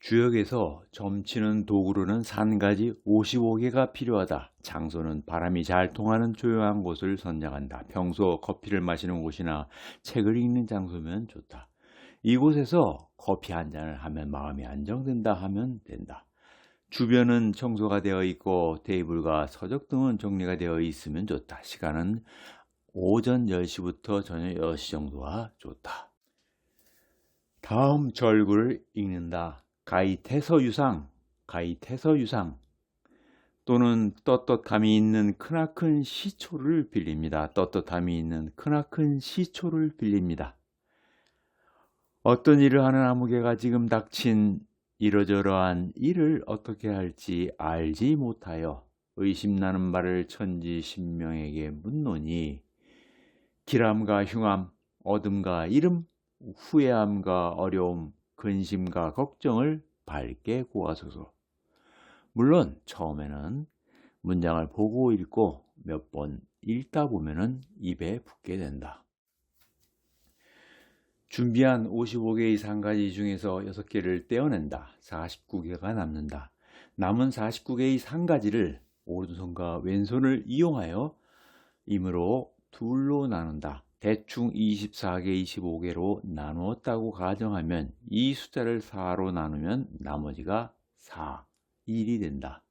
주역에서 점치는 도구로는 산가지 55개가 필요하다. 장소는 바람이 잘 통하는 조용한 곳을 선정한다. 평소 커피를 마시는 곳이나 책을 읽는 장소면 좋다. 이곳에서 커피 한 잔을 하면 마음이 안정된다 하면 된다. 주변은 청소가 되어 있고 테이블과 서적 등은 정리가 되어 있으면 좋다. 시간은 오전 10시부터 저녁 6시 정도가 좋다. 다음 절구를 읽는다. 가이태서 유상, 가이태서 유상 또는 떳떳함이 있는 크나큰 시초를 빌립니다. 떳떳함이 있는 크나큰 시초를 빌립니다. 어떤 일을 하는 아무개가 지금 닥친 이러저러한 일을 어떻게 할지 알지 못하여 의심나는 말을 천지 신명에게 묻노니 길함과 흉함, 어둠과 이름, 후회함과 어려움, 근심과 걱정을 밝게 구하소서. 물론 처음에는 문장을 보고 읽고 몇 번 읽다 보면은 입에 붙게 된다. 준비한 55개의 상가지 중에서 6개를 떼어낸다. 49개가 남는다. 남은 49개의 상가지를 오른손과 왼손을 이용하여 임으로 둘로 나눈다. 대충 24개, 25개로 나누었다고 가정하면 이 숫자를 4로 나누면 나머지가 4, 1이 된다.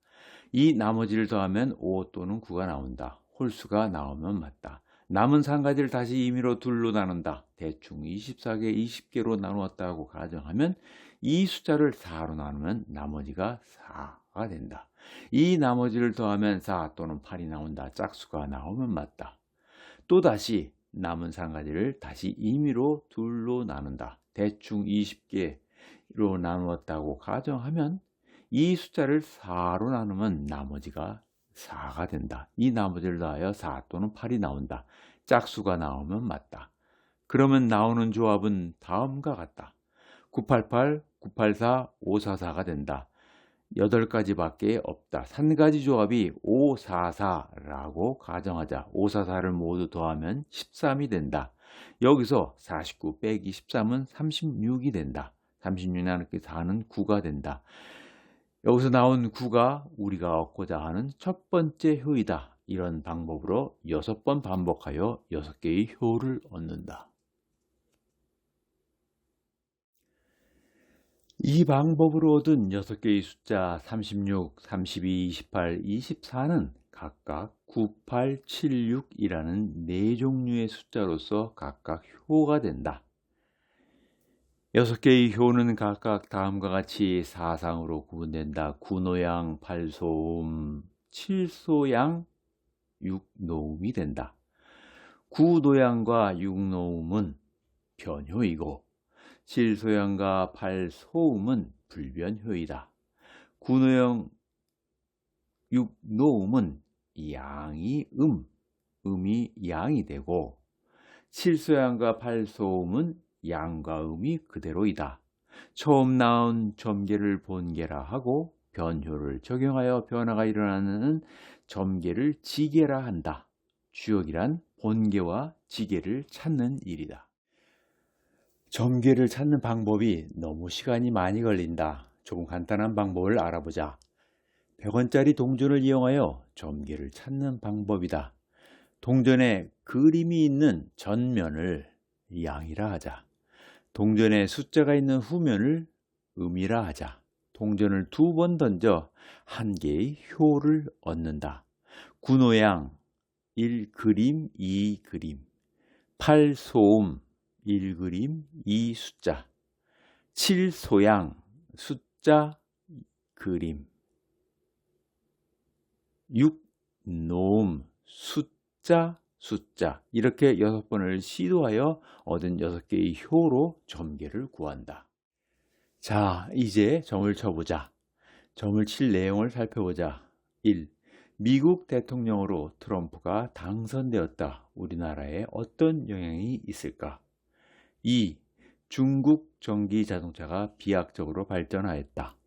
이 나머지를 더하면 5 또는 9가 나온다. 홀수가 나오면 맞다. 남은 상가지를 다시 임의로 둘로 나눈다. 대충 24개, 20개로 나누었다고 가정하면 이 숫자를 4로 나누면 나머지가 4가 된다. 이 나머지를 더하면 4 또는 8이 나온다. 짝수가 나오면 맞다. 또다시 남은 상가지를 다시 임의로 둘로 나눈다. 대충 20개로 나누었다고 가정하면 이 숫자를 4로 나누면 나머지가 4가 된다. 이 나머지를 더하여 4 또는 8이 나온다. 짝수가 나오면 맞다. 그러면 나오는 조합은 다음과 같다. 988, 984, 544가 된다. 8가지밖에 없다. 3가지 조합이 544라고 가정하자. 544를 모두 더하면 13이 된다. 여기서 49 빼기 13은 36이 된다. 36 나누기 4는 9가 된다. 여기서 나온 9가 우리가 얻고자 하는 첫 번째 효이다. 이런 방법으로 6번 반복하여 6개의 효를 얻는다. 이 방법으로 얻은 6개의 숫자 36, 32, 28, 24는 각각 9876이라는 네 종류의 숫자로서 각각 효가 된다. 6개의 효는 각각 다음과 같이 사상으로 구분된다. 구노양, 팔소음, 칠소양, 육노음이 된다. 구노양과 육노음은 변효이고 칠소형과 팔소음은 불변효이다. 구노형 육노음은 양이 음, 음이 양이 되고 칠소양과 팔소음은 양과 음이 그대로이다. 처음 나온 점계를 본계라 하고 변효를 적용하여 변화가 일어나는 점계를 지계라 한다. 주역이란 본계와 지계를 찾는 일이다. 점괘를 찾는 방법이 너무 시간이 많이 걸린다. 조금 간단한 방법을 알아보자. 100원짜리 동전을 이용하여 점괘를 찾는 방법이다. 동전에 그림이 있는 전면을 양이라 하자. 동전에 숫자가 있는 후면을 음이라 하자. 동전을 두 번 던져 한 개의 효를 얻는다. 구노양 1 그림 2 그림 8 소음 1그림 2 숫자 7 소양 숫자 그림 6 노음 숫자 숫자 이렇게 여섯 번을 시도하여 얻은 여섯 개의 효로 점괘를 구한다. 자 이제 점을 쳐보자. 점을 칠 내용을 살펴보자. 1. 미국 대통령으로 트럼프가 당선되었다. 우리나라에 어떤 영향이 있을까? 2. 중국 전기 자동차가 비약적으로 발전하였다.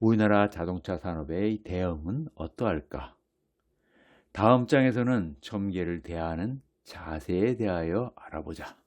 우리나라 자동차 산업의 대응은 어떠할까? 다음 장에서는 점괘를 대하는 자세에 대하여 알아보자.